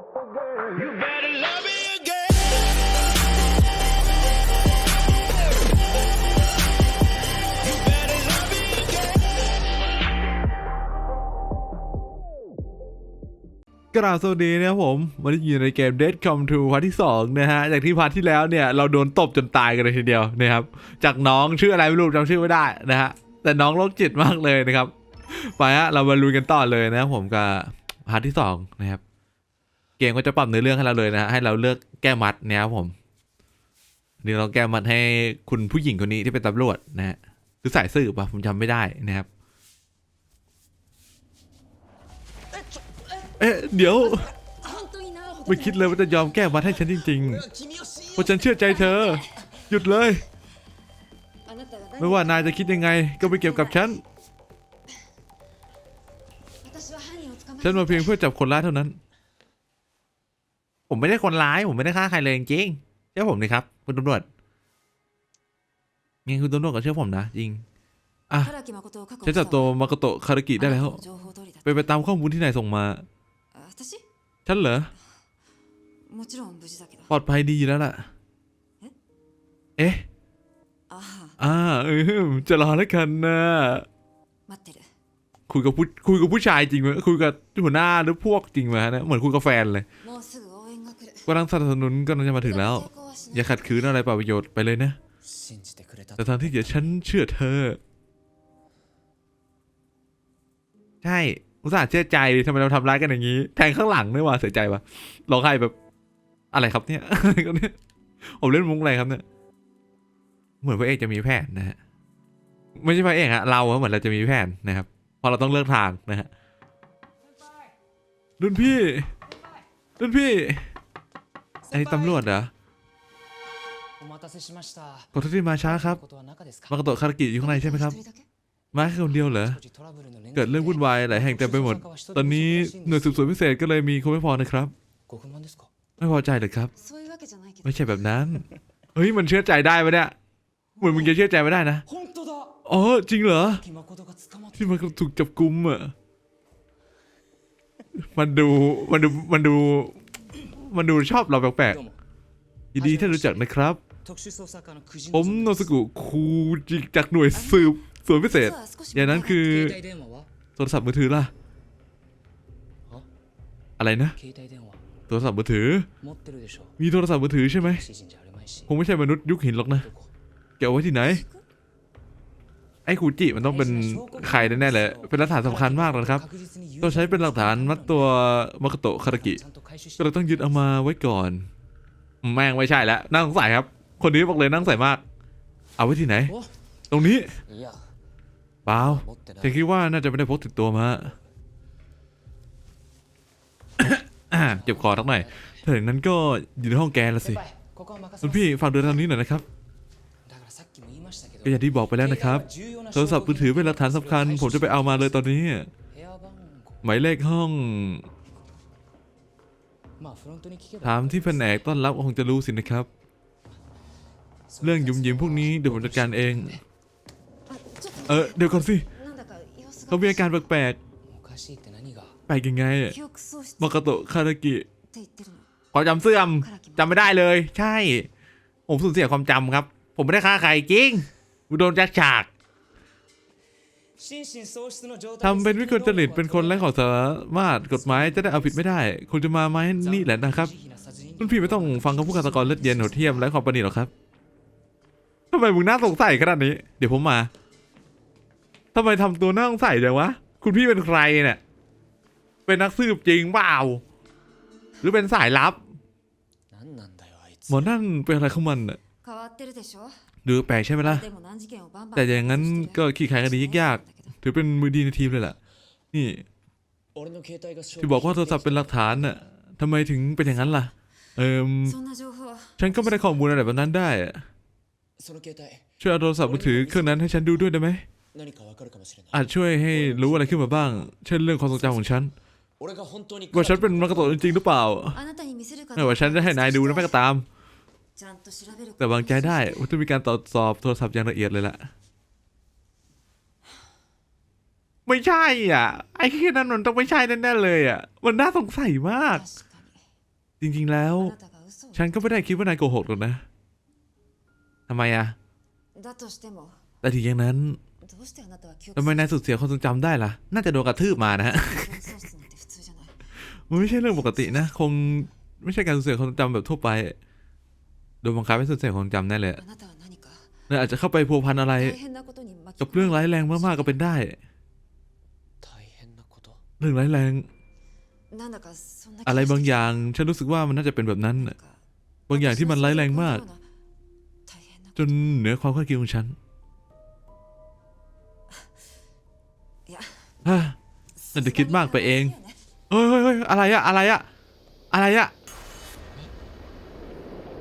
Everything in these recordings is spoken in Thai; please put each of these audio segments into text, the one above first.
กราบสวัสดีนะครับผมวันนี้อยู่ในเกม Dead Come to พาร์ทที่ 2 นะฮะ จากที่พาร์ทที่แล้วเนี่ย เราโดนตบจนตายกันเลยทีเดียวนะครับ จากน้องชื่ออะไรไม่รู้จำชื่อไม่ได้นะฮะ แต่น้องโรคจิตมากเลยนะครับ ไปฮะ เรามาลุยกันต่อเลยนะครับผมกับพาร์ทที่ 2 นะครับ เกมก็จะปรับเนื้อเรื่องให้เราเลยนะให้เราเลือกแก้มัดนะครับผมนี่เราแก้มัดให้คุณผู้หญิงคนนี้ที่เป็นตำรวจนะฮะคือสายสืบอะผมจำไม่ได้นะครับ เอ๊ะเดี๋ยวไม่คิดเลยว่าจะยอมแก้มัดให้ฉันจริงๆเพราะฉันเชื่อใจเธอ หยุดเลย ไม่ว่านายจะคิดยังไง ก็ไม่เกี่ยวกับฉัน ฉันมาเพียงเพื่อจับคนร้ายเท่านั้น ผมไม่ได้คนร้าย ผมไม่ได้ฆ่าใครเลยจริงเชื่อผมเลยครับ คุณตำรวจงั้คุณตำรวจก็เชื่อผมนะจริงอะฉันจับตัวมาโกโตคารากิได้แล้วไปไปตามข้อมูลที่นายส่งมา ฉันเหรอปลอดภัยดีอยู่แล้วล่ะ เอ๊ะอ่าอจะรอแล้วกันนะคุยกับผู้คุยกับผู้ชายจริงไหมคุยกับหัวหน้าหรือพวกจริงไหมนะเหมือนคุยกับแฟนเลย กำลังสนับสนุนกำลังจะมาถึงแล้ว อย่าขัดขืนอะไรประโยชน์ไปเลยนะ แต่ทางที่เดี๋ยวฉันเชื่อเธอ ใช่อุตส่าห์เชื่อใจทำไมเราทำร้ายกันอย่างนี้ แทงข้างหลังด้วยว่ะเสียใจว่ะร้องไห้แบบ อะไรครับเนี่ยอะไรกันเนี่ยผมเล่นมุกอะไรครับเนี่ยเหมือนพระเอกจะมีแผนนะฮะไม่ใช่พระเอกฮะเราเหมือนเราจะมีแผนนะครับพอเราต้องเลือกทางนะฮะรุ่นพี่รุ่นพี่ อันนี้ตำรวจเหรอขอโทษที่มาช้าครับมากโตะคารากิอยู่ข้างในใช่ไหมครับ มาแค่คนเดียวเหรอ เกิดเรื่องวุ่นวายหลายแห่งเต็มไปหมด ตอนนี้หน่วยสืบสวนพิเศษก็เลยมีคนไม่พอนะครับ ไม่พอใจเลยครับ ไม่ใช่แบบนั้น เฮ้ยมันเชื่อใจได้ปะเนี่ย เหมือนมึงจะเชื่อใจไม่ได้นะ อ๋อจริงเหรอ ที่มันถูกจับกุมอะ มันดู มันดู มันดู มันดูชอบเราแปลกๆยินดีที่รู้จักนะครับ ผมโนสกุคูจิจากหน่วยสืบส่วนพิเศษ อย่างนั้นคือโทรศัพท์มือถือล่ะ อะไรนะ โทรศัพท์มือถือ มีโทรศัพท์มือถือใช่ไหมคงไม่ใช่มนุษย์ยุคหินหรอกนะ เก็บไว้ที่ไหน ไอ้คูจิมันต้องเป็นใครแน่เลยเป็นหลักฐานสำคัญมากเลยครับต้องใช้เป็นหลักฐานมัดตัวมากโตคารากิก็เลยต้องยึดเอามาไว้ก่อน แม่งไม่ใช่แล้วนั่งสงสัยครับ คนนี้บอกเลยนั่งใส่มาก เอาไว้ที่ไหน ตรงนี้เปล่าฉันคิดว่าน่าจะไม่ได้พกติดตัวมาเจ็บคอทักหน่อยถ้าอย่างนั้นก็อยู่ในห้องแกละสิคุณพี่ฝากเดินทางนี้หน่อยนะครับ ก็อย่างที่บอกไปแล้วนะครับ โทรศัพท์มือถือเป็นหลักฐานสำคัญ ผมจะไปเอามาเลยตอนนี้ หมายเลขห้อง ถามที่แผนกต้อนรับคงจะรู้สินะครับ เรื่องยุ่มยิ้มพวกนี้เดี๋ยวผมจัดการเอง เออเดี๋ยวก่อนสิเขามีอาการแปลกแปลกยังไงมากาโตคารากิความจำเสื่อมจำไม่ได้เลย ใช่ ผมสูญเสียความจำครับ ผมไม่ได้ฆ่าใครจริง กูโดนแจ็คฉากทำเป็นวิกลจริตเป็นคนไร้ขอบสามารถกฎหมายจะได้เอาผิดไม่ได้คุณจะมาไหมนี่แหละนะครับคุณพี่ไม่ต้องฟังคำพูดฆาตกรเลือดเย็นโหดเทียมและความประณีตหรอกครับทำไมมึงน่าสงสัยขนาดนี้ เดี๋ยวผมมาทำไมทำตัวน่าสงสัยจังวะ คุณพี่เป็นใครเนี่ย เป็นนักสืบจริงเปล่า หรือเป็นสายลับหมอนั่นเป็นอะไรของมันอะ ดูแปลกใช่ไหมล่ะ แต่อย่างนั้นก็ขี้ขายนดียากๆ ถือเป็นมือดีในทีมเลยล่ะ นี่ ที่บอกว่าโทรศัพท์เป็นหลักฐานน่ะทำไมถึงเป็นอย่างนั้นล่ะ เอิมฉันก็ไม่ได้ข้อมูลอะไรแบบนั้นได้ช่วยเอาโทรศัพท์มือถือเครื่องนั้นให้ฉันดูด้วยได้ไหม อาจช่วยให้รู้อะไรขึ้นมาบ้าง เช่นเรื่องความทรงจำของฉัน ว่าฉันเป็นมังกรตัวจริงหรือเปล่าไม่ว่าฉันจะให้นายดูนะแม่ก็ตาม ちゃんと調べる แต่วางใจได้ว่าต้องมีการตรวจสอบโทรศัพท์อย่างละเอียดเลยล่ะ ไม่ใช่อ่ะ ไอ้แค่นั้นมันต้องไม่ใช่แน่ๆเลยอ่ะ มันน่าสงสัยมาก 確かに จริง ๆ แล้ว あなたが嘘を ฉันก็ไม่ได้คิดว่านายโกหกหรอกนะทำไมอะ だとしても แต่ถึงอย่างนั้น どうしてあなたは記憶 ทำไมนายสูญเสียความทรงจำได้ล่ะ น่าจะโดนกระทืบมานะฮะ 喪失なんて普通じゃない มันไม่ใช่เรื่องปกตินะ คงไม่ใช่การสูญเสียความทรงจำแบบทั่วไป โดนบังคับให้สุดเสียงความจำแน่เลยนอาจจะเข้าไปพัวพันอะไร กับเรื่องร้ายแรงมากๆก็เป็นได้เรื่องร้ายแรง อะไรบางอย่าง ฉันรู้สึกว่ามันน่าจะเป็นแบบนั้น บางอย่างที่มันร้ายแรงมาก จนเหนือความคาดคิดของฉันน่าจะคิดมากไปเองเฮ้ยเฮ้ยอะไรอะอะไรอะอะไรอะ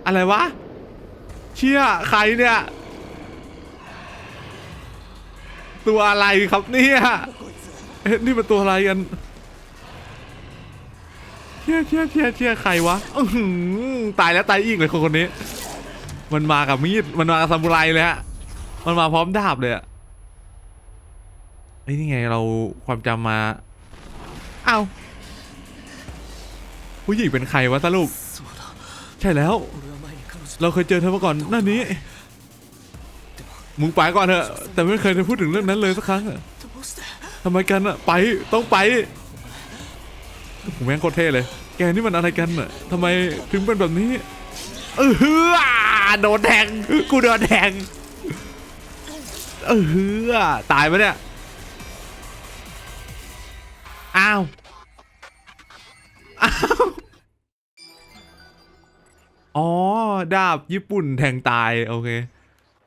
อะไรวะ เชี่ยใครเนี่ย ตัวอะไรครับเนี่ยเอ๊นี่มันตัวอะไรกันเชี่ยเชี่ยเชี่ยเชี่ยใครวะตายแล้วตายอีกเลยคนคนนี้ มันมากับมีด มันมากับซามูไรเลยฮะ มันมาพร้อมดาบเลยอะเอ้นี่ไงเราความจำมา เอาาผู้หญิงเป็นใครวะสรุป ใช่แล้ว เราเคยเจอเธอมาก่อนหน้านี้ มึงไปก่อนเถอะ แต่ไม่เคยได้พูดถึงเรื่องนั้นเลยสักครั้งทำไมกันอะไป ต้องไปผมแม่งโคตรเท่เลย แกนี่มันอะไรกันอะทำไมถึงเป็นแบบนี้ เออฮือโดนแทง กูโดนแทง เออฮือตายไหมเนี่ย อ้าว อ้าว อ๋อ ดาบญี่ปุ่นแทงตายโอเค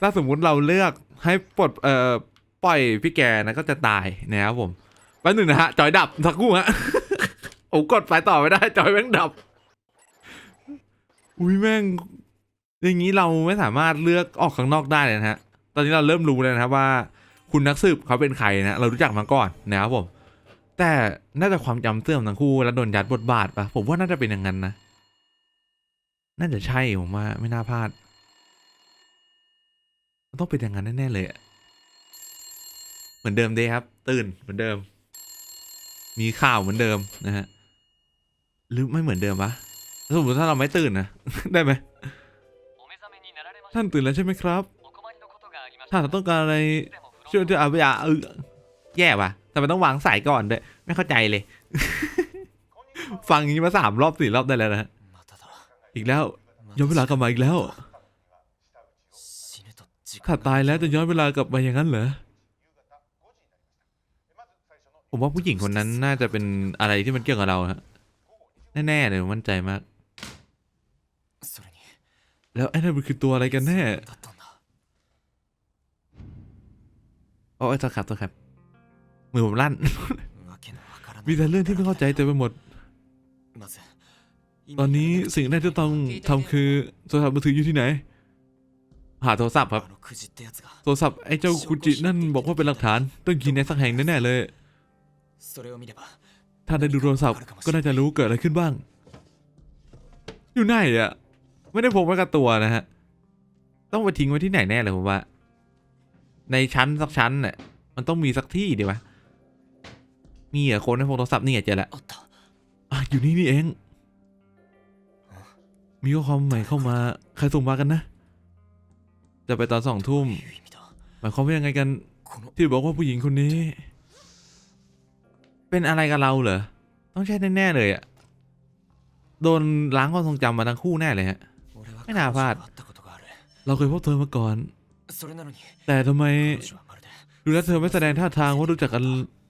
ถ้าสมมุติเราเลือกให้ปลดเอ่อปล่อยพี่แกนะก็จะตายนะครับผมแป๊บหนึ่งนะฮะจอยดับสักครู่ฮะโอ้กดไปต่อไม่ได้ จอยแม่งดับ อุ้ยแม่ง อย่างนี้เราไม่สามารถเลือกออกข้างนอกได้เลยนะฮะ ตอนนี้เราเริ่มรู้แล้วนะครับว่า คุณนักสืบเขาเป็นใครนะเรารู้จักมาก่อนนะครับผม แต่น่าจะความจำเสื่อมทั้งคู่แล้วโดนยัดบทบาทปะผมว่าน่าจะเป็นอย่างนั้นนะ น่าจะใช่ผมว่าไม่น่าพลาด ต้องเป็นอย่างนั้นแน่ๆเลยเหมือนเดิมเด้ครับ ตื่นเหมือนเดิม มีข่าวเหมือนเดิมนะฮะหรือไม่เหมือนเดิมปะสมมติถ้าเราไม่ตื่นนะได้ไหมท่านตื่นแล้วใช่ไหมครับถ้านต้องการอะไรช่วยจะเอาไปอ่เออแย่ปะทำไมต้องวางสายก่อนด้วยไม่เข้าใจเลย ฟังนี้มาสามรอบสี่รอบได้แล้วนะ อีกแล้ว ย้อนเวลากลับมาอีกแล้วข้าตายแล้วจะย้อนเวลากลับมาอย่างนั้นเหรอผมว่าผู้หญิงคนนั้นน่าจะเป็นอะไรที่มันเกี่ยวกับเราฮะแน่ๆเลยมั่นใจมาก แล้วไอ้นั่นมันคือตัวอะไรกันแน่โอ้ยตัวครับตัวครับ มือผมลั่น มีแต่เรื่องที่ไม่เข้าใจเต็มไปหมด ตอนนี้สิ่งแรกที่ต้องทำคือโทรศัพท์มือถืออยู่ที่ไหน หาโทรศัพท์ครับ โทรศัพท์ไอ้เจ้าคุจินั่นบอกว่าเป็นหลักฐาน ต้องยินในสักแห่งแน่ๆเลย ถ้าได้ดูโทรศัพท์ก็น่าจะรู้เกิดอะไรขึ้นบ้าง อยู่ไหนอะไม่ได้พกไว้กับตัวนะฮะ ต้องไปทิ้งไว้ที่ไหนแน่เลยผมว่า ในชั้นสักชั้นน่ะมันต้องมีสักที่ดีวะมีเหรอคนให้พกโทรศัพท์นี่อาจจะแหละอยู่นี่นี่เอง มีข้อความใหม่เข้ามาใครส่งมากันนะ จะไปตอนสองทุ่มหมายความว่ายังไงกัน ที่บอกว่าผู้หญิงคนนี้ เป็นอะไรกับเราเหรอ ต้องใช่แน่ๆเลยอะโดนล้างความทรงจำมาทั้งคู่แน่เลยฮะ ไม่น่าพลาด เราเคยพบเธอมาก่อน แต่ทำไมดูแลเธอไม่แสดงท่าทางว่ารู้จักกัน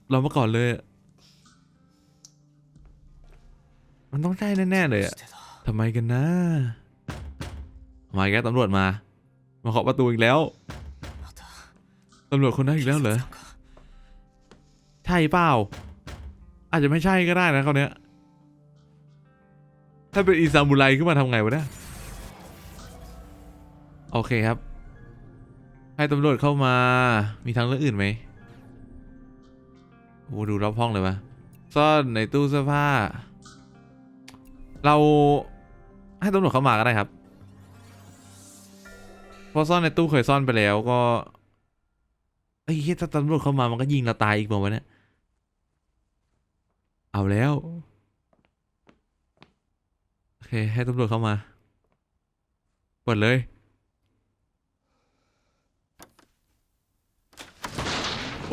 เรามาก่อนเลย มันต้องใช่แน่ๆเลยอะ ทำไมกันนะ มาแกตำรวจมา มาเคาประตูอีกแล้วตำรวจคนนั้นอีกแล้วเหรอ ใช่เปล่า อาจจะไม่ใช่ก็ได้นะเขาเนี้ย ถ้าเป็นอีซามูไรขึ้นมาทำไงวะเนี่ย โอเคครับ ให้ตำรวจเข้ามา มีทางเลือกอื่นไหมโอ้ดูรอบห้องเลยวะซ่อนในตู้เสื้อผ้า เรา ให้ตำรวจเข้ามาก็ได้ครับเพราะซ่อนในตู้เคยซ่อนไปแล้วก็ไอ้เหี้ยถ้าตำรวจเข้ามามันก็ยิงเราตายอีกบอกว่าวะเนี่ยเอาแล้วโอเคให้ตำรวจเข้ามาเปิดเลย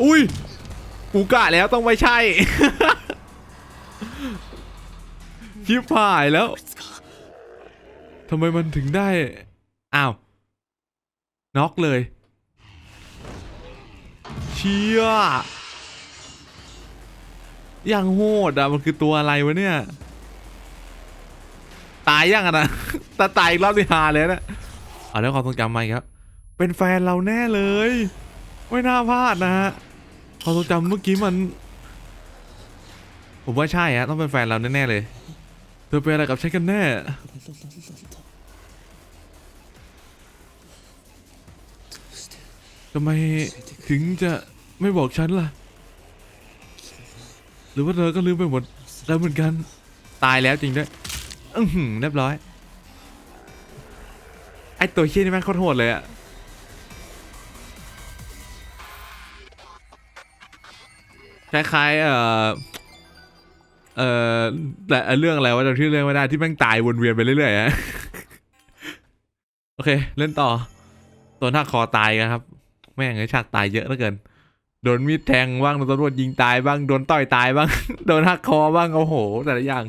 อุ้ยกูกะแล้วต้องไม่ใช่ชิบหายแล้ว ทำไมมันถึงได้ อ้าว น็อกเลย เชี่ยยังโหดอะ มันคือตัวอะไรวะเนี่ย ตายยังอะนะแต่ตายอีกรอบที่หาเลยนะเอาแล้วความทรงจำมาอีกครับ เป็นแฟนเราแน่เลย ไม่น่าพลาดนะฮะความทรงจำเมื่อกี้มัน ผมว่าใช่ฮะต้องเป็นแฟนเราแน่ๆเลย เธอเป็นอะไรกับฉันกันแน่ ทำไมถึงจะไม่บอกฉันล่ะ หรือว่าเธอก็ลืมไปหมดแล้วเหมือนกัน ตายแล้วจริงด้วยอือหือเรียบร้อย ไอตัวเชี่ยนี่แม่งโคตรโหดเลยอะคล้ายๆเอ่อ เอ่อแต่เรื่องอะไรวะจำชื่อเรื่องไม่ได้ที่แม่งตายวนเวียนไปเรื่อยๆฮะโอเค เล่นต่อ ตัวหน้าคอตายกันครับ ม่งไอ้ฉากตายเยอะเหลือเกิน โดนมีดแทงบ้างโดนตำรวจยิงตายบ้าง โดนต่อยตายบ้าง โดนหักคอบ้างโอ้โห แต่ละอย่าง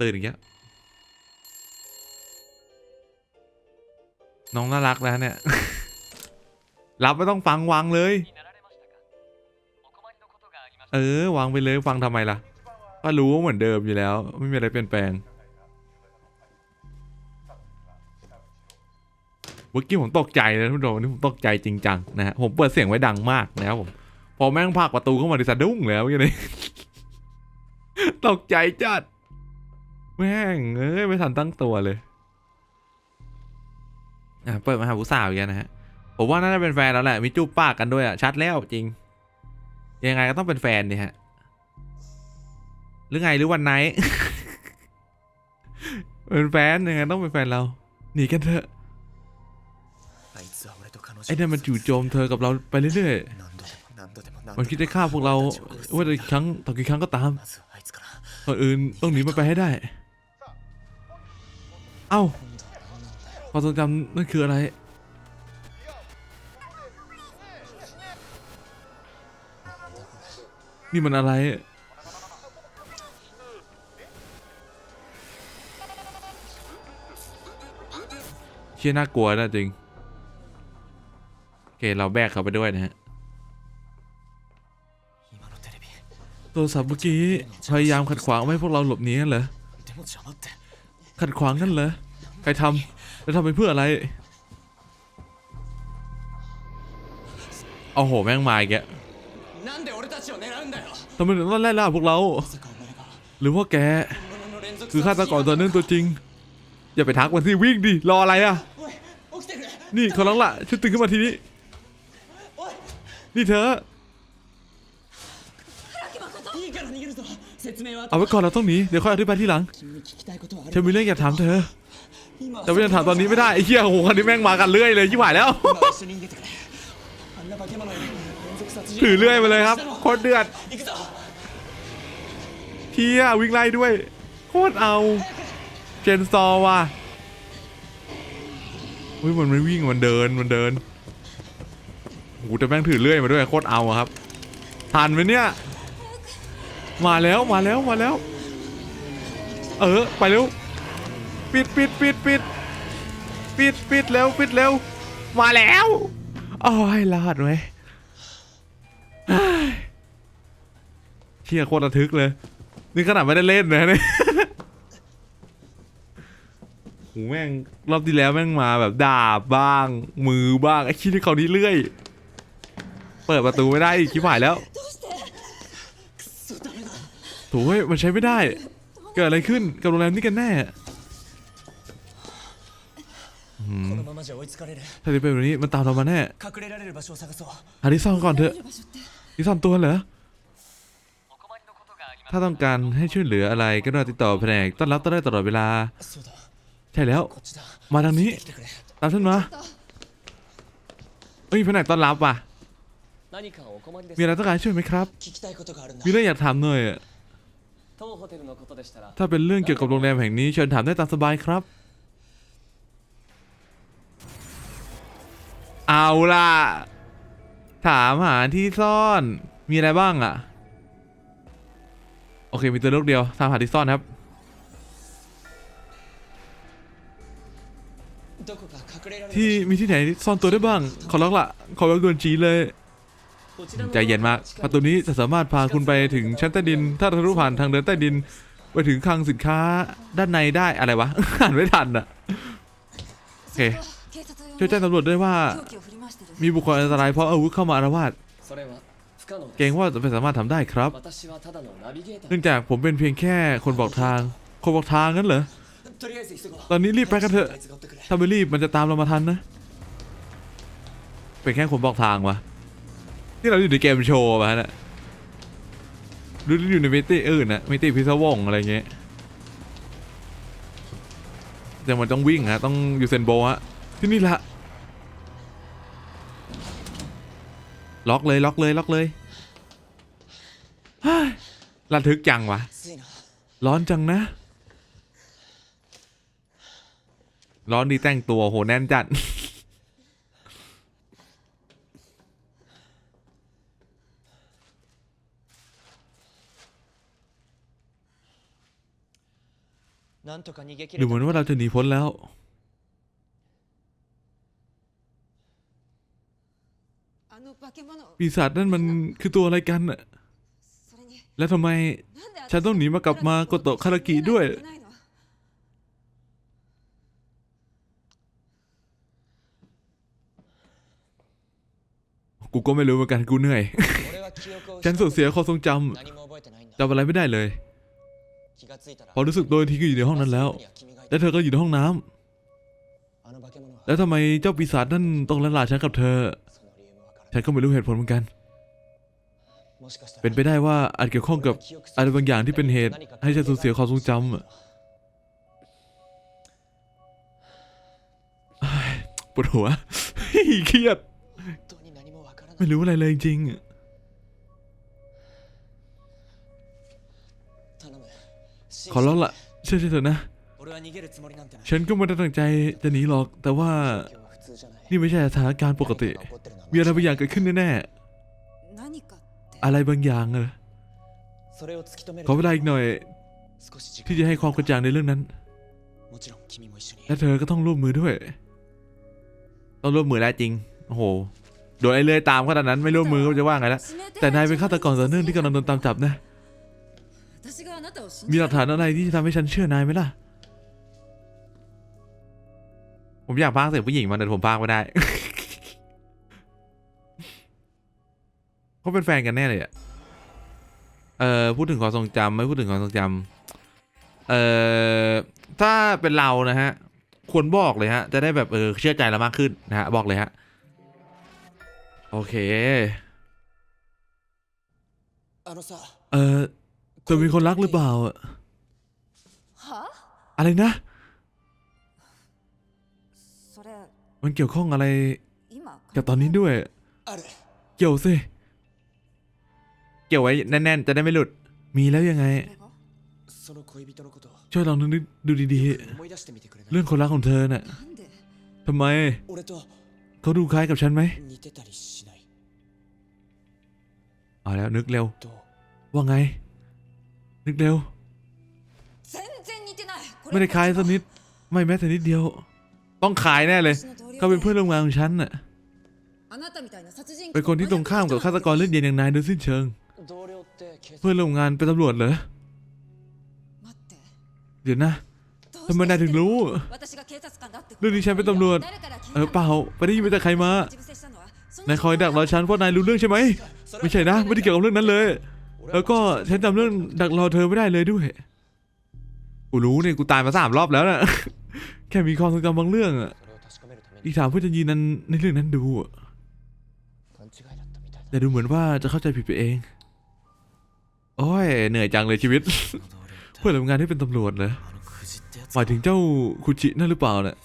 ตื่นอีกแล้วน้องน่ารักนะเนี่ย รับไม่ต้องฟังวางเลย เออ วางไปเลยฟังทำไมล่ะ ก็รู้ว่าเหมือนเดิมอยู่แล้ว ไม่มีอะไรเปลี่ยนแปลง เมื่อกี้ผมตกใจเลยทุกคนนี่ผมตกใจจริงจังนะฮะผมเปิดเสียงไว้ดังมากนะครับผม พอแม่งผลักประตูเข้ามาในสะดุ้งแล้วย่างนี้ตกใจจัด แม่งเอ้ยไม่ทันตั้งตัวเลยอะเปิดมาหาผู้สาวอีกแล้วนะฮะผมว่าน่าจะเป็นแฟนแล้วแหละมีจูบปากกันด้วยอะชัดแล้วจริง ยังไงก็ต้องเป็นแฟนเนี่ยฮะหรือไงหรือวันไหนเป็นแฟนยังไงต้องเป็นแฟนเราหนีกันเถอะ ไอ้นั่นมันจู่โจมเธอกับเราไปเรื่อยๆ มันคิดได้ฆ่าพวกเราว่าแต่ครั้งต่อกี่ครั้งก็ตามก่อนอื่นต้องหนีมันไปให้ได้ เอ้าความทรงจำนั่นคืออะไร นี่มันอะไรเชี่ยน่ากลัวนะจริง เค เราแบกเขาไปด้วยนะฮะตัวสับเมื่อกี้พยายามขัดขวางไม่ให้พวกเราหลบหนีนั่นเหรอขัดขวางนั่นเหรอใครทำแล้วทำไปเพื่ออะไรเอาโหแม่งมาอีกแกทำไมถึงต้องไล่ล่าพวกเรา หรือว่าแก คือฆาตกรตัวนึงตัวจริง อย่าไปทักมันสิวิ่งดิรออะไรอะ นี่เขาลังละช่วตื่นขึ้นมาทีนี้ นี่เธอ เอาไว้ก่อนเราต้องหนี เดี๋ยวค่อยอธิบายที่หลังเธอมีเรื่องอยากถามเธอ แต่ไม่ได้ถามตอนนี้ไม่ได้ไอ้เหี้ยโอ้โหคันนี้แม่งมากันเรื่อยเลยยี่หวายแล้ว ถือเรื่อยไปเลยครับโคตรเดือดเทียวิ่งไล่ด้วย โคตรเอา เจนซอว่ะเฮ้ยมันไม่วิ่งมันเดินมันเดิน โอ้โหแต่แม่งถือเลื่อยมาด้วยโคตรเอาครับทันไหมเนี่ย มาแล้วมาแล้วมาแล้ว เออไปเร็วปิดปิดปิดปิดปิดปิดเร็วปิดเร็วมาแล้วโอ้ยรอดไหมเฮ้ยเชี่ยโคตรระทึกเลย นี่ขนาดไม่ได้เล่นนะเนี่ยโหแม่งรอบที่แล้วแม่งมาแบบดาบบ้าง มือบ้างไอ้ขี้ที่เขานี่เลื่อย เปิดประตูไม่ได้คิดผ่ายแล้วโถ่มันใช้ไม่ได้ เกิดอะไรขึ้นกับโรงแรมนี่กันแน่ถ้าจะเป็นแบบนี้มันตามเรามาแน่หาที่ซ่อนก่อนเถอะที่ซ่อนตัวเหรอ ถ้าต้องการให้ช่วยเหลืออะไรก็ต้องติดต่อแผนกต้อนรับต้องได้ตลอดเวลา ใช่แล้ว มาทางนี้ ตามฉันมาเอ้ยแผนกต้อนรับว่ะ มีอะไรต้องการช่วยไหมครับ มีเรื่องอยากถามหน่อยอะถ้าเป็นเรื่องเกี่ยวกับโรงแรมแห่งนี้เชิญถามได้ตามสบายครับ เอาล่ะ ถามหาที่ซ่อน มีอะไรบ้างอะโอเค มีตัวลูกเดียวถามหาที่ซ่อนครับ ที่มีที่ไหนซ่อนตัวได้บ้าง ขอร้องละขอร้องด่วนจีเลย ใจเย็นมากประตูนี้จะสามารถพาคุณไปถึงชั้นใต้ดิน ถ้าทะลุผ่านทางเดินใต้ดิน ไปถึงคลังสินค้าด้านในได้อะไรวะ อ่านไม่ทันอะโอเคช่วยแจ้งตำรวจด้วยว่า มีบุคคลอันตรายเพราะอาวุธเข้ามาอารวาสเกรงว่าจะไม่สามารถทำได้ครับ เนื่องจากผมเป็นเพียงแค่คนบอกทาง คนบอกทางนั้นเหรอ ตอนนี้รีบไปกันเถอะ ถ้าไม่รีบมันจะตามเรามาทันนะ เป็นแค่คนบอกทางวะ ที่เราอยู่ในเกมโชว์มาฮะหรืออยู่ในมิติอื่นนะมิติพิศวงอะไรเงี้ยแต่มันต้องวิ่งฮะต้องอยู่เซนโบฮะที่นี่ละล็อกเลยล็อกเลยล็อกเลยระทึกจังวะ ร้อนจังนะ ร้อนดีแต่งตัวโหแน่นจัด ดูเหมือนว่าเราจะหนีพ้นแล้ว ปีศาจนั่นมันคือตัวอะไรกันอะและทำไมฉันต้องหนีมากับมาโกโตคารากิด้วย กูก็ไม่รู้เหมือนกันกูเหนื่อย ฉันสูญเสียความทรงจำจำอะไรไม่ได้เลย พอรู้สึกโดยทีก็อยู่ในห้องนั้นแล้ว แล้วเธอก็อยู่ในห้องน้ำ แล้วทำไมเจ้าปีศาจนั่นต้องละลาฉันกับเธอ ฉันก็ไม่รู้เหตุผลเหมือนกัน เป็นไปได้ว่าอาจเกี่ยวข้องกับอะไรบางอย่างที่เป็นเหตุ ให้ฉันสูญเสียความทรงจำปวดหัวเครียด ไม่รู้อะไรเลยจริง ขอร้องละเชื่อเถอะนะ ฉันก็ไม่ได้ตั้งใจจะหนีหรอก แต่ว่านี่ไม่ใช่สถานการณ์ปกติ มีอะไรบางอย่างเกิดขึ้นแน่อะไรบางอย่างเหรอขอเวลาอีกหน่อย ที่จะให้ความกระจ่างในเรื่องนั้น และเธอก็ต้องร่วมมือด้วย ต้องร่วมมือแล้วจริง โอ้โห โดยไอ้เลื่อยตามขนาดนั้นไม่ร่วมมือก็จะว่าไงละแต่นายเป็นฆาตกรต่อเนื่องที่กำลังโดนตามจับนะ มีหลักฐานอะไรที่จะทำให้ฉันเชื่อนายไหมล่ะ ผมอยากพากเสียงผู้หญิงมาแต่ผมพากไม่ได้เขาเป็นแฟนกันแน่เลยอะเอ่อพูดถึงความทรงจำไม่พูดถึงความทรงจำเอ่อถ้าเป็นเรานะฮะ ควรบอกเลยฮะ จะได้แบบเออเชื่อใจเรามากขึ้นนะฮะ บอกเลยฮะ โอเค เออ เธอมีคนรักหรือเปล่าอะอะไรนะ มันเกี่ยวข้องอะไร กับตอนนี้ด้วย เกี่ยวสิ เกี่ยวไว้แน่นๆ จะได้ไม่หลุด มีแล้วยังไง ช่วยลองนึกดูดีๆ เรื่องคนรักของเธอน่ะทำไม เขาดูคล้ายกับฉันไหมเอาแล้วนึกเร็ว ว่าไงึกเร็ว ไม่ได้คล้ายสักนิด ไม่แม้แต่นิดเดียว ต้องขายแน่เลย เขาเป็นเพื่อนร่วมงานของฉันน่ะ เป็นคนที่ตรงข้ามกับฆาตกรเลือดเย็นอย่างนายโดยสิ้นเชิง เพื่อนร่วมงานเป็นตำรวจเหรอ เดี๋ยวนะทำไมนายถึงรู้ เรื่องนี้ฉันเป็นตำรวจ เออเปล่าไปได้ยินมาจากใครมานายคอยดักรอฉันเพราะนายรู้เรื่องใช่ไหม ไม่ใช่นะ ไม่ได้เกี่ยวกับเรื่องนั้นเลย แล้วก็ฉันจำเรื่องดักรอเธอไม่ได้เลยด้วย กูรู้เนี่ยกูตายมาสามรอบแล้วนะ แค่มีความทรงจำบางเรื่องอะอีกถามเพื่อจะยืนนันในเรื่องนั้นดูแต่ดูเหมือนว่าจะเข้าใจผิดไปเอง โอ้ย เหนื่อยจังเลยชีวิต เพื่อนทำงานที่เป็นตำรวจเหรอหมายถึงเจ้าคุจินั่นหรือเปล่าเนี่ย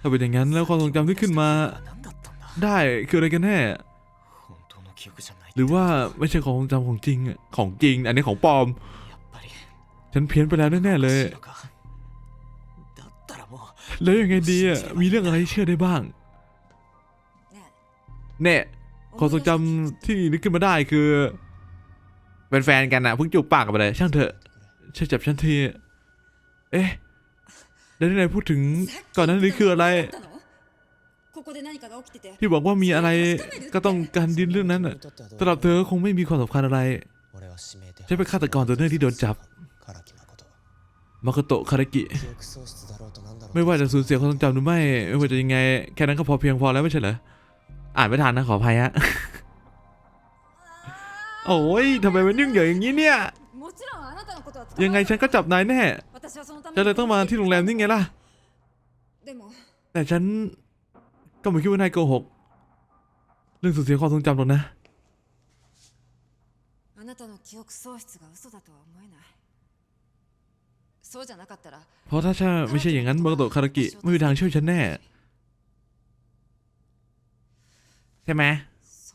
ถ้าเป็นอย่างนั้นแล้วความทรงจำที่ขึ้นมา ได้คืออะไรกันแน่ หรือว่าไม่ใช่ของจำของจริงอะของจริง อันนี้ของปลอม ฉันเพี้ยนไปแล้วแน่เลย แล้วยังไงดีอะมีเรื่องอะไรเชื่อได้บ้าง แน่ความทรงจำที่นึกขึ้นมาได้คือ เป็นแฟนกันนะเพิ่งจูบปากกันไปเลย ช่างเถอะช่วยจับฉันที เอ๊ะ แล้วที่นายพูดถึงก่อนนั้นนี้คืออะไร ที่บอกว่ามีอะไรก็ต้องการดินเรื่องนั้นนะสำหรับเธอคงไม่มีความสำคัญอะไรฉันเป็นฆาตกรตัวเนื่องที่โดนจับมาโกโตคารากิ ไม่ว่าจะสูญเสียความทรงจำหรือไม่ ไม่ว่าจะยังไง แค่นั้นก็พอเพียงพอแล้วไม่ใช่เหรอ อ่านไม่ทันนะขออภัยฮะ โอ้ยทำไมมันยุ่งเหยิงอย่างนี้เนี่ย ยังไงฉันก็จับนายแน่ จะเลยต้องมาที่โรงแรมนี่ไงล่ะ แต่ฉัน ก็ไม่คิดว่านายโกหก เรื่องสูญเสียความทรงจำหรอกนะ あなたの記憶喪失が嘘だとは思えないそうじゃなかったら เพราะถ้าฉันไม่ใช่อย่างนั้นมาโกโตะคารากิไม่มีทางช่วยฉันแน่ ใช่ไหม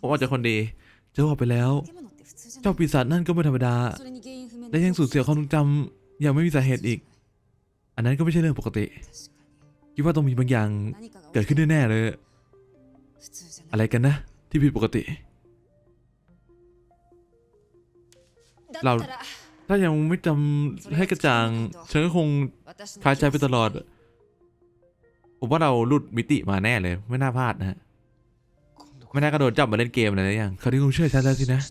ผมว่าจะคนดีจะว่าไปแล้ว 化け物って普通じゃな เจ้าย ปีศาจนั่นก็ไม่ธรรมดา それに原因不明の และยังสูญเสียความทรงจำอย่างไม่มีสาเหตุอีก อันนั้นก็ไม่ใช่เรื่องปกติ 確か คิดว่าต้องมีบางอย่างเกิดขึ้นแน่เลย อะไรกันนะ ที่ผิดปกติ เราถ้ายังไม่จำให้กระจ่างฉันก็คงคายใจไปตลอด ผมว่าเราลุดมิติมาแน่เลย ไม่น่าพลาดนะฮะไม่น่ากระโดดจับมาเล่นเกมอะไรอย่างเขาที่คงเชื่อฉันแล้วสินะ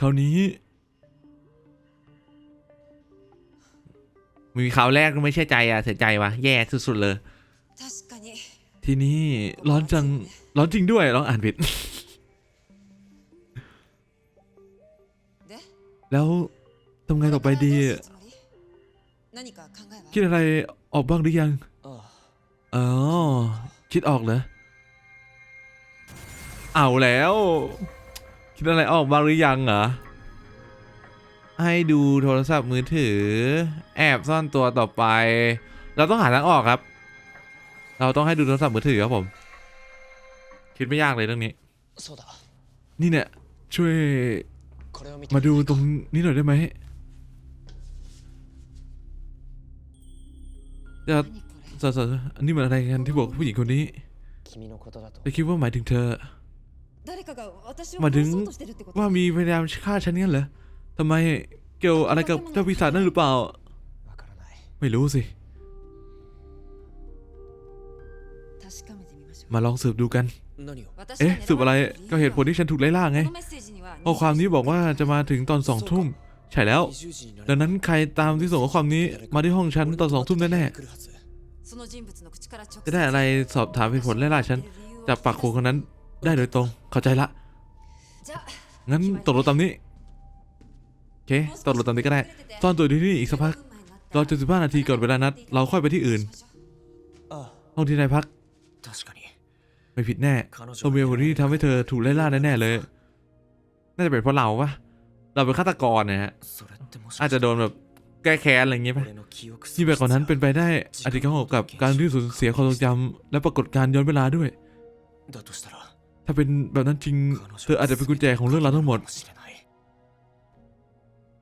คราวนี้ มีข่าวแรกไม่เชื่อใจอะเสียใจวะแย่สุดๆเลย ที่นี่ร้อนจังร้อนจริงด้วยร้องอ่านผิด แล้วทำไงต่อไปดี คิดอะไรออกบ้างหรือยังอ๋อคิดออกเหรอเอาแล้ว คิดอะไรออกบ้างหรือยังเหรอ ให้ดูโทรศัพท์มือถือ แอบซ่อนตัวต่อไป เราต้องหาทางออกครับ เราต้องให้ดูโทรศัพท์มือถือครับผม คิดไม่ยากเลยเรื่องนี้ นี่เนี่ย ช่วย มาดูตรงนี้หน่อยได้ไหมจะสอสอันนี้มันอะไรกันที่บอกผู้หญิงคนนี้ไปคิดว่าหมายถึงเธอหมายถึงว่ามีพยายามฆ่าฉันนี่ยเหรอ ทำไมเกี่ยวอะไรกับเจ้าปีศาจนั่นหรือเปล่า ไม่รู้สิ มาลองสืบดูกัน เอ๊ะสืบอะไรก็เหตุผลที่ฉันถูกไล่ล่าไงข้อความนี้บอกว่าจะมาถึงตอนสองทุ่มใช่แล้ว ดังนั้นใครตามที่ส่งข้อความนี้มาที่ห้องฉันตอนสองทุ่มแน่ๆจะได้อะไรสอบถามเหตุผลไล่ล่าฉันจากปากโคคนนั้นได้โดยตรงเข้าใจละงั้นตกลงตามนี้ เคตำรวตามนี้ก็ได้ซ่อนตัวที่นี่อีกสักพักรอจนสิบห้านาทีก่อนเวลานัด เราค่อยไปที่อื่นห้องที่นายพัก ไม่ผิดแน่ตัวเมียคนที่ทำให้เธอถูกไล่ล่าแน่ๆเลย น่าจะเป็นเพราะเราปะเราเป็นฆาตกรเนี่ยฮะ อาจจะโดนแบบแก้แค้นอะไรอย่างเงี้ยปะที่ไปก่อนนั้นเป็นไปได้อดีตเกี่ยวกับการที่สูญเสียความทรงจำและปรากฏการย้อนเวลาด้วย ถ้าเป็นแบบนั้นจริง เธออาจจะเป็นกุญแจของเรื่องราวทั้งหมด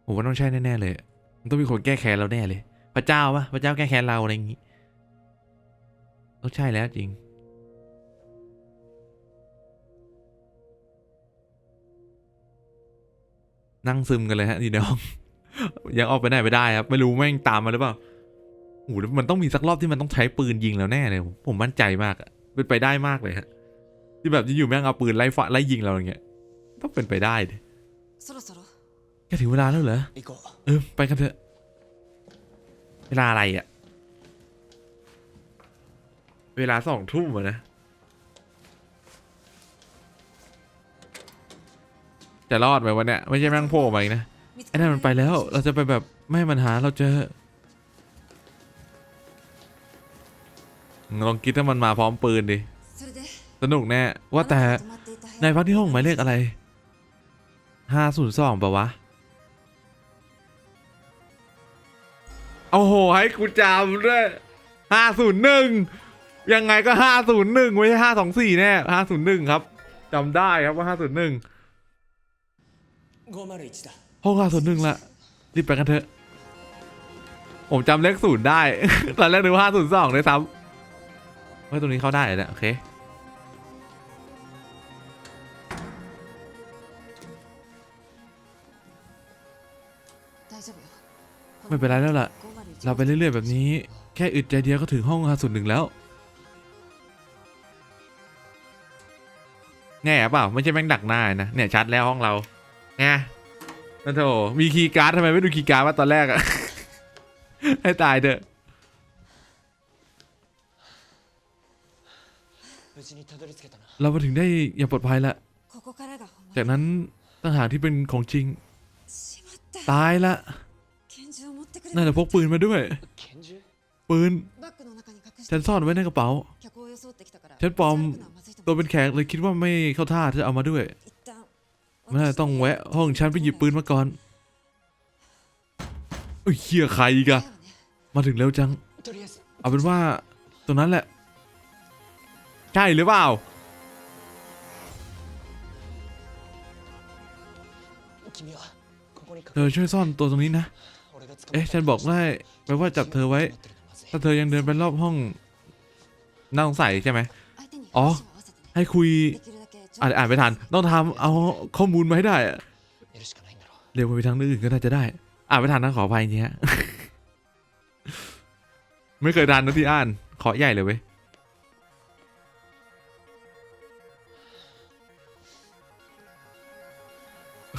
ผมว่าต้องใช่แน่ๆเลย มันต้องมีคนแก้แค้นเราแน่เลย พระเจ้าปะพระเจ้าแก้แค้นเราอะไรอย่างงี้ต้องใช่แล้วจริง นั่งซึมกันเลยฮะดีน้องยังออกไปไหนไม่ได้ครับ ไม่รู้แม่งตามมาหรือเปล่าโอ้โหแล้วมันต้องมีสักรอบที่มันต้องใช้ปืนยิงแล้วแน่เลย ผมมั่นใจมากอะเป็นไปได้มากเลยฮะที่แบบอยู่แม่งเอาปืนไล่ฟาไล่ยิงเราอย่างเงี้ย ต้องเป็นไปได้ดิ ก็ถึงเวลาแล้วเหรอเออไปกันเถอะ เวลาอะไรอะเวลาสองทุ่มอะนะ จะรอดไหมวะเนี้ยไม่ใช่แม่งโผล่มาอีกนะไอ้นั่นมันไปแล้ว เราจะไปแบบไม่ให้มันหาเราเจอลองคิดถ้ามันมาพร้อมปืนดิ สนุกแน่ ว่าแต่นายพักที่ห้องหมายเลขอะไรห้าศูนย์สองปะวะ โอ้โห ให้กูจำด้วยห้าศูนย์หนึ่งยังไงก็ห้าศูนย์หนึ่งไม่ใช่ห้าสองสี่แน่ห้าศูนย์หนึ่งครับจำได้ครับว่าห้าศูนย์หนึ่งห้องห้าศูนย์หนึ่งละรีบไปกันเถอะ ผมจำเลขศูนย์ได้ ตอนแรกนึกว่าห้าศูนย์สองเลยซ้ำไม่ตรงนี้เข้าได้แล้วโอเคไม่เป็นไรแล้วล่ะ เราไปเรื่อยๆแบบนี้ แค่อึดใจเดียวก็ถึงห้องฮาสุดหนึ่งแล้ว แง่เปล่า ไม่ใช่แม่งดักหน้านะ เนี่ยชัดแล้วห้องเราไงนั่นโถมีคีย์การ์ดทำไมไม่ดูคีย์การ์ดว่าตอนแรกอะให้ตายเถอะเรามาถึงได้อย่างปลอดภัยละ จากนั้นต่างหากที่เป็นของจริง ตายละ น่าจะพกปืนมาด้วย ปืน ฉันซ่อนไว้ในกระเป๋า ฉันปลอมตัวเป็นแขกเลยคิดว่าไม่เข้าท่าเธอเอามาด้วยไม่ต้องแวะห้องฉันไปหยิบปืนมาก่อนเฮียใครกอะมาถึงแล้วจัง เอาเป็นว่าตรงนั้นแหละ ใช่หรือเปล่า เธอช่วยซ่อนตัวตรงนี้นะ เอ๊ะฉันบอกว่าแปลว่าจับเธอไว้ ถ้าเธอยังเดินไปรอบห้องน่าสงสัยใช่ไหมอ๋อ ให้คุยอ่านอ่านไปทันต้องทำเอาข้อมูลมาให้ได้เดี๋ยวไปทางอื่นก็น่าจะได้ อ่านไปทันนะขออภัยจริงฮไม่เคยทันนะที่อ่านขอใหญ่เลยเว้ย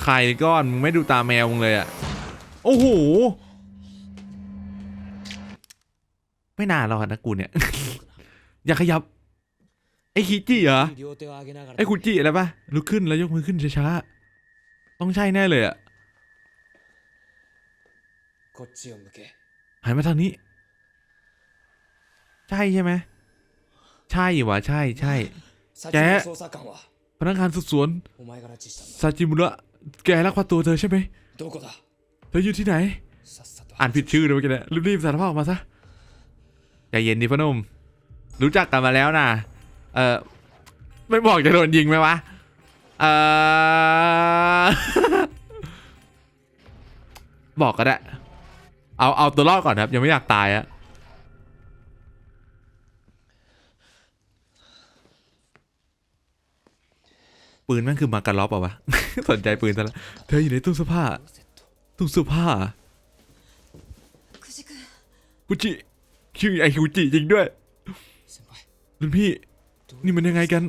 ไข่ก้อนมึงไม่ดูตาแมวมึงเลยอะโอ้โห ไม่นานหรอกนะกูเนี่ย อย่าขยับ ไอ้คิจิเหรอ ไอ้คุจิอะไรปะลุกขึ้นแล้วยกมือขึ้นช้าๆ ต้องใช่แน่เลยอะหันมาทางนี้ ใช่ใช่ไหม ใช่หว่าใช่ใช่แกพนักงานสืบสวนซาจิมุระแกรักพาตัวเธอใช่ไหมเธออยู่ที่ไหน อ่านผิดชื่อเลยเมื่อกี้เนี่ยรีบๆสารภาพออกมาซะ ใจเย็นดิพ่อนุ่ม รู้จักกันมาแล้วนะเออไม่บอกจะโดนยิงไหมวะเออบอกก็ได้เอาเอาตัวรอดก่อนครับ ยังไม่อยากตายอะปืนนั่นคือมากระล็อบเปล่าวะ สนใจปืนซะแล้วเธออยู่ในตู้เสื้อผ้าตู้เสื้อผ้ากุจิ ชื่อไอคิวจิจริงด้วยรุ่นพี่ นี่มันยังไงกัน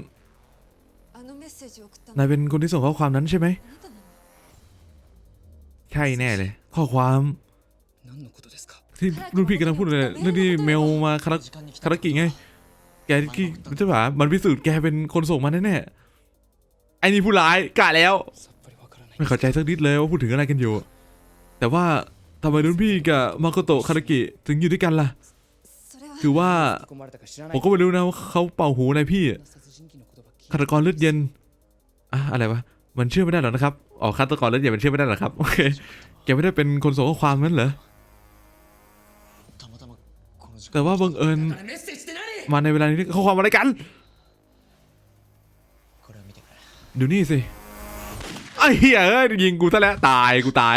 นายเป็นคนที่ส่งข้อความนั้นใช่ไหม ใช่แน่เลย ข้อความที่รุ่นพี่กำลังพูดเลยเรื่องที่เมลมาคาราคารากิไง แกที่ใช่ปะมันพิสูจน์แกเป็นคนส่งมาแน่ๆไอ้นี่ผู้ร้ายกะแล้ว ไม่เข้าใจสักนิดเลยว่าพูดถึงอะไรกันอยู่ แต่ว่าทำไมรุ่นพี่กับมาโกโตคารากิถึงอยู่ด้วยกันล่ะ คือว่าผมก็ไม่รู้นะว่าเขาเป่าหูนายพี่ฆาตกรเลือดเย็นอะอะไรวะมันเชื่อไม่ได้หรอนะครับออกฆาตกรเลือดเย็นมันเชื่อไม่ได้หรอครับโอเคแกไม่ได้เป็นคนส่งข้อความนั้นเหรอแต่ว่าบังเอิญมาในเวลานี้ข้อความอะไรกันดูนี่สิไอ้เหี้ยยิงกูซะแล้วตายกูตาย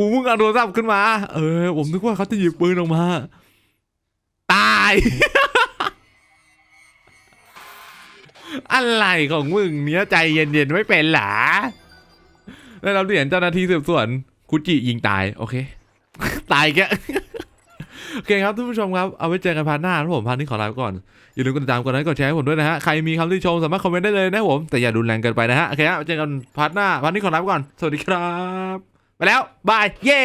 กูเพิ่งเอาโทรศัพท์ขึ้นมา เออ ผมนึกว่าเขาจะหยิบปืนออกมา ตาย อะไรของมึงเนี้ยใจเย็นๆไม่เป็นหรอแล้วเราเหรียญเจ้าหน้าที่สืบสวนคุจิยิงตาย โอเค ตายแกโอเคครับท่านผู้ชมครับ เอาไว้เจอกันพาร์ทหน้าครับผมพาร์ทนี้ขอลาไปก่อน อย่าลืมกดติดตามกดไลค์กดแชร์ให้ผมด้วยนะฮะ ใครมีคำที่ชมสามารถคอมเมนต์ได้เลยนะผม แต่อย่ารุนแรงเกินไปนะฮะ โอเคครับเจอกันพาร์ทหน้าพาร์ทนี้ขอลาไปก่อน สวัสดีครับ ไปแล้วบายเย้